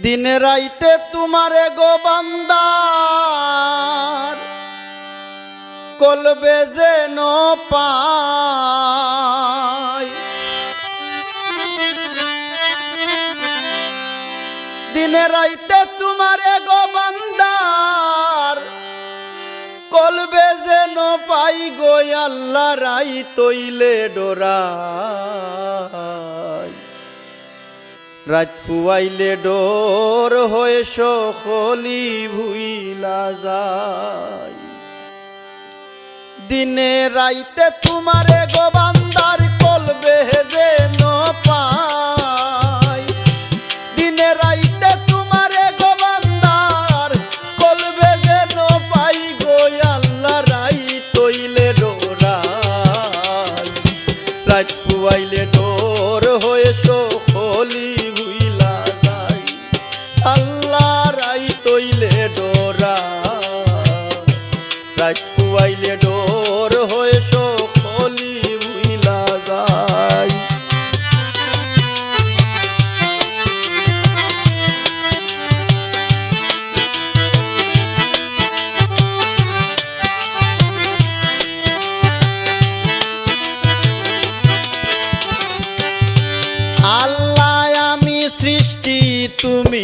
দিনে রাইতে তোমারে গো বান্দার, কলবে পায় দিনে রাইতে তোমারে গো বান্দার, কলবে যেন পাই গো আল্লাহ রাই তৈলে ডোরাই রাত ফুয়াইলে ডোর হয়ে সকলি ভুইলা যায়। দিনে রাইতে তোমারে গোবান্দার কলবে যেন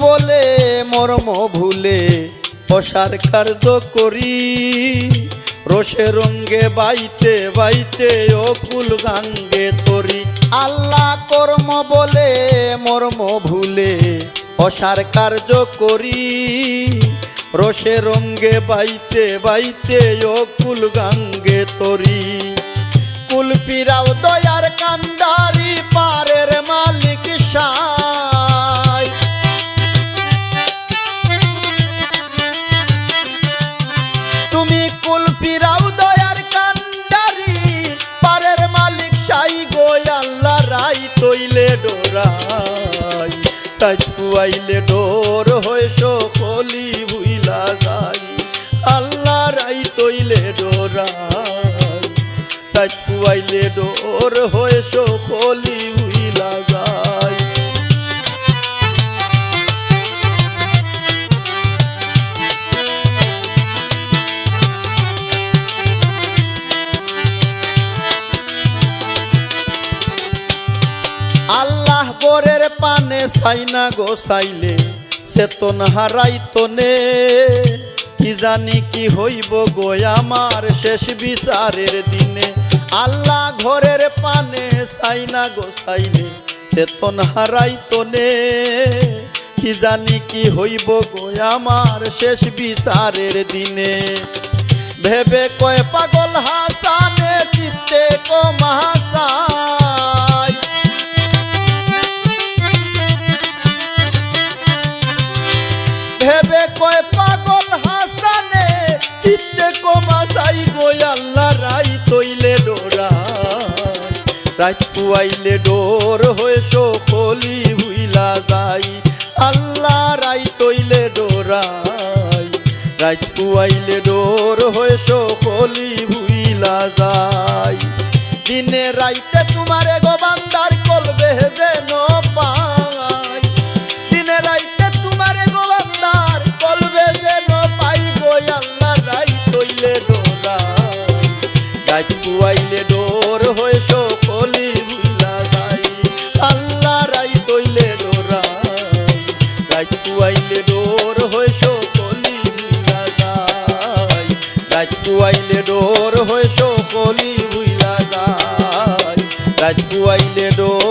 বলে, মর্ম ভুলে অসার কার্য করি। রসে রঙ্গে বাইতে বাইতে অকুল গাঙ্গে তরি। আল্লাহ কর্ম বলে, মর্ম ভুলে অসার কার্য করি। রসে রঙ্গে বাইতে বাইতে অকুল গাঙ্গে তরি। তাই পুয়াইলে ডোর হয়ে সকলি ভুইলা যাই আল্লাহ রাই তৈলে ডোরা তাই পুয়াইলে ডোর হয়ে সকলি পানে সাইনা গো সাইলে চেতন হারাইতো নে। কি জানি কি হইব গো আমার শেষ বিচারের দিনে। আল্লাহ ঘরের পানে সাইনা গো সাইলে চেতন হারাইতো নে। কি জানি কি হইব গো আমার শেষ বিচারের দিনে। ভেবে কয় পাগল কয় পাগল হাসানে, চিত্তে কমাসাই গো আল্লাহ রাই তৈলে ডোর। হয়ে সকলি ভুইলা যাই আল্লাহ রাই তৈলে ডোরাই রাত পুয়াইলে ডোর হয়ে সকলি ভুইলা যাই দিনে রাইতে রাত কুয়াইলে ডোর হয়ে সকলি ভুইলা যাই। আল্লাহ রাই তৈলে ডোরা। কুয়াইলে ডোর হয়ে সকলি ভুইলা যাই। কুয়াইলে ডোর হয়ে সকলি ভুইলা যাই। ডোর